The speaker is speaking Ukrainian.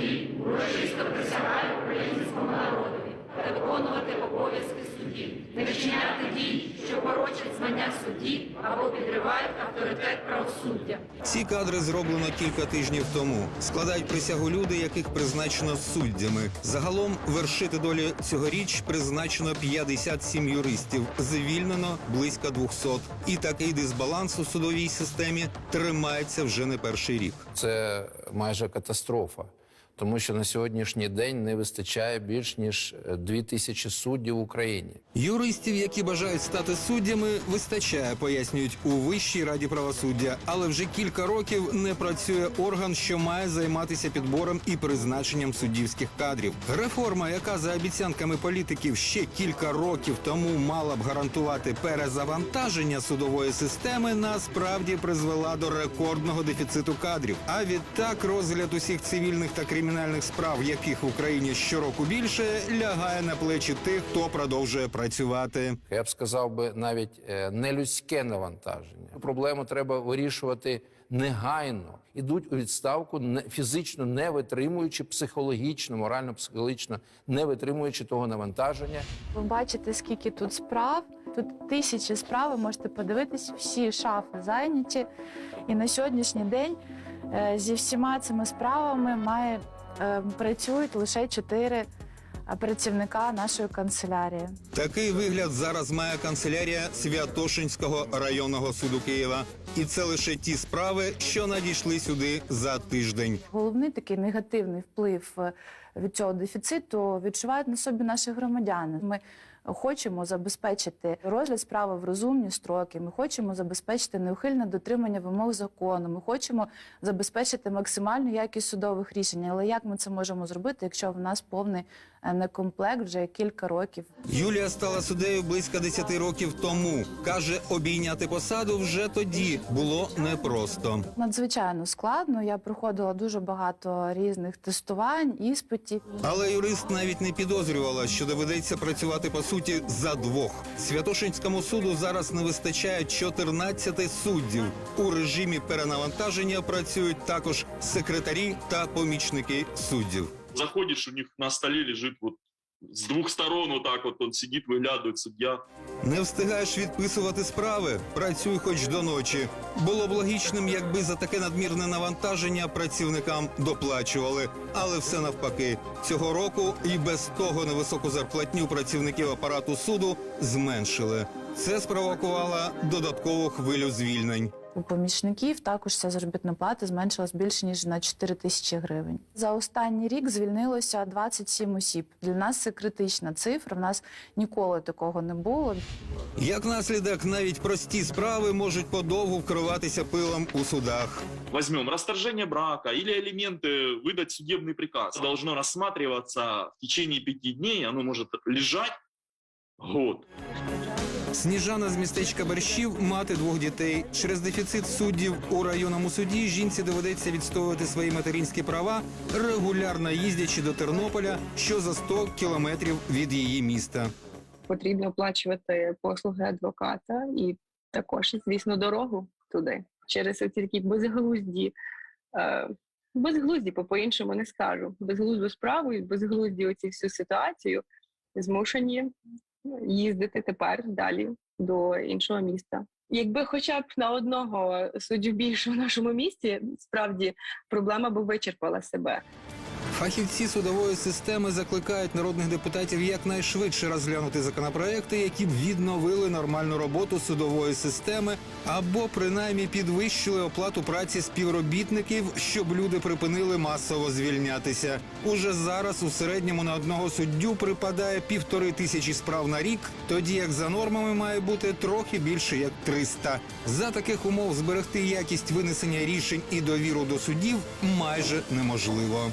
судді урочисто присягаю українському народові та виконувати обов'язки судді, не вчиняти дій, що порочать звання судді або підривають авторитет правосуддя. Ці кадри зроблено кілька тижнів тому. Складають присягу люди, яких призначено суддями. Загалом вершити долі цьогоріч призначено 57 юристів, звільнено близько 200. І такий дисбаланс у судовій системі тримається вже не перший рік. Це майже катастрофа, тому що на сьогоднішній день не вистачає більш ніж е, дві тисячі суддів в Україні. Юристів, які бажають стати суддями, вистачає, пояснюють у Вищій раді правосуддя. Але вже кілька років не працює орган, що має займатися підбором і призначенням суддівських кадрів. Реформа, яка за обіцянками політиків ще кілька років тому мала б гарантувати перезавантаження судової системи, насправді призвела до рекордного дефіциту кадрів. А відтак розгляд усіх цивільних та кримінальних справ, яких в Україні щороку більше, лягає на плечі тих, хто продовжує працювати. Я б сказав би навіть е, нелюдське навантаження. Проблему треба вирішувати негайно. Ідуть у відставку не- фізично не витримуючи психологічно, морально-психологічно не витримуючи того навантаження. Ви бачите, скільки тут справ. Тут тисячі справ, ви можете подивитись, всі шафи зайняті. І на сьогоднішній день е, зі всіма цими справами має, працюють лише чотири е, працівника нашої канцелярії. Такий вигляд зараз має канцелярія Святошинського районного суду Києва. І це лише ті справи, що надійшли сюди за тиждень. Головний такий негативний вплив е, від цього дефіциту відчувають на собі наші громадяни. Ми хочемо забезпечити розгляд справи в розумні строки. Ми хочемо забезпечити неухильне дотримання вимог закону. Ми хочемо забезпечити максимальну якість судових рішень. Але як ми це можемо зробити, якщо в нас повний е, некомплект вже кілька років? Юлія стала суддею близько 10 років тому. каже, обійняти посаду вже тоді було непросто. Надзвичайно складно. Я проходила дуже багато різних тестувань, іспитів. Але юрист навіть не підозрювала, що доведеться працювати по суті за двох. Святошинському суду зараз не вистачає 14 суддів. У режимі перенавантаження працюють також секретарі та помічники суддів. заходишь, у них на столе лежит вот с двух сторон вот так вот он сидит, выглядывает судья. Не встигаєш відписувати справи? Працюй хоч до ночі. Було б логічним, якби за таке надмірне навантаження працівникам доплачували. Але все навпаки. Цього року і без того невисоку зарплатню працівників апарату суду зменшили. Це спровокувало додаткову хвилю звільнень. У помічників також ця заробітна плата зменшилась більше ніж на 4 тисячі гривень. За останній рік звільнилося 27 осіб. Для нас це критична цифра. В нас ніколи такого не було. Як наслідок, навіть прості справи можуть подовго вкриватися пилом у судах. Возьмем расторжение брака или элементы, выдать судебный приказ. Должно рассматриваться в течение пяти дней, оно может лежать год. Сніжана з містечка Борщів, мати двох дітей. Через дефіцит суддів у районному суді жінці доведеться відстоювати свої материнські права, регулярно їздячи до Тернополя, що за 100 кілометрів від її міста. потрібно оплачувати послуги адвоката і також, звісно, дорогу туди через такі безглузді, е, безглузді, по по-іншому не скажу. Безглузду справу і безглузді оці всю ситуацію змушені їздити тепер далі до іншого міста. Якби хоча б на одного суддю більше в нашому місті, справді проблема би вичерпала себе. Фахівці судової системи закликають народних депутатів якнайшвидше розглянути законопроекти, які б відновили нормальну роботу судової системи або принаймні підвищили оплату праці співробітників, щоб люди припинили масово звільнятися. Уже зараз у середньому на одного суддю припадає півтори тисячі справ на рік, тоді як за нормами має бути трохи більше як 300. За таких умов зберегти якість винесення рішень і довіру до суддів майже неможливо.